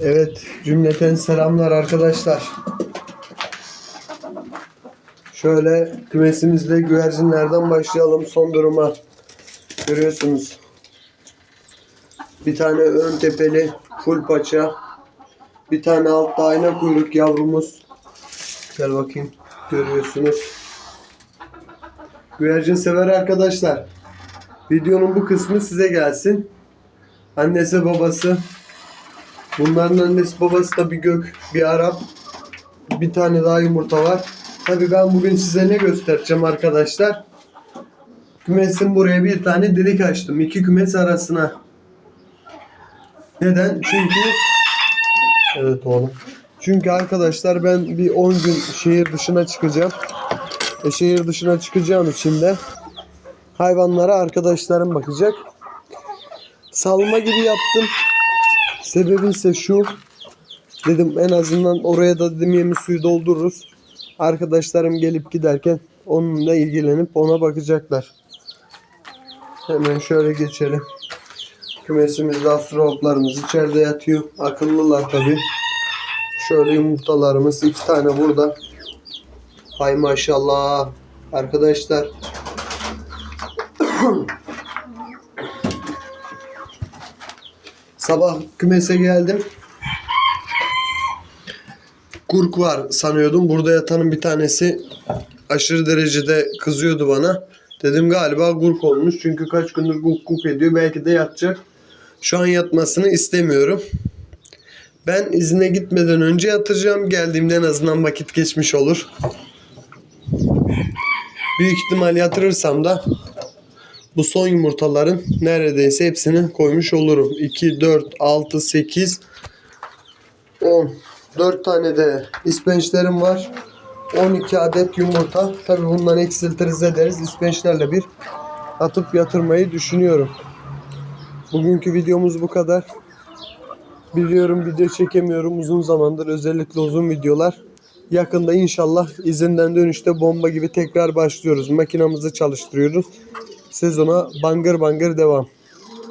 Evet, cümleten selamlar arkadaşlar. Şöyle kümesimizde güvercinlerden başlayalım son duruma. Görüyorsunuz. Bir tane ön tepeli full paça. Bir tane altta ayna kuyruk yavrumuz. Gel bakayım. Görüyorsunuz. Güvercin sever arkadaşlar. Videonun bu kısmı size gelsin. Annesi babası Bunların annesi babası da bir gök, bir Arap. Bir tane daha yumurta var. Tabii ben bugün size ne göstereceğim arkadaşlar. Kümesin buraya bir tane delik açtım. iki kümes arasına. Neden? Çünkü Evet oğlum. Çünkü arkadaşlar ben bir 10 gün şehir dışına çıkacağım. E, şehir dışına çıkacağım için de hayvanlara arkadaşlarım bakacak. Salma gibi yaptım. Sebebi ise şu. Dedim en azından oraya da dedim yemi suyu doldururuz. Arkadaşlarım gelip giderken onunla ilgilenip ona bakacaklar. Hemen şöyle geçelim. Kümesimizde astrologlarımız içeride yatıyor. Akıllılar tabi. Şöyle yumurtalarımız iki tane burada. Hay maşallah. Arkadaşlar Sabah kümese geldim. Kurk var sanıyordum. Burada yatanın bir tanesi aşırı derecede kızıyordu bana. Dedim galiba gurk olmuş. Çünkü kaç gündür guk guk ediyor. Belki de yatacak. Şu an yatmasını istemiyorum. Ben izine gitmeden önce yatıracağım. Geldiğimde en azından vakit geçmiş olur. Büyük ihtimal yatırırsam da bu son yumurtaların neredeyse hepsini koymuş olurum. 2, 4, 6, 8, 10. 4 tane de ispençlerim var. 12 adet yumurta. Tabi bundan eksiltiriz ederiz. İspençlerle bir atıp yatırmayı düşünüyorum. Bugünkü videomuz bu kadar. Biliyorum video çekemiyorum uzun zamandır. Özellikle uzun videolar. Yakında inşallah izinden dönüşte bomba gibi tekrar başlıyoruz. Makinamızı çalıştırıyoruz. Sezona bangır bangır devam.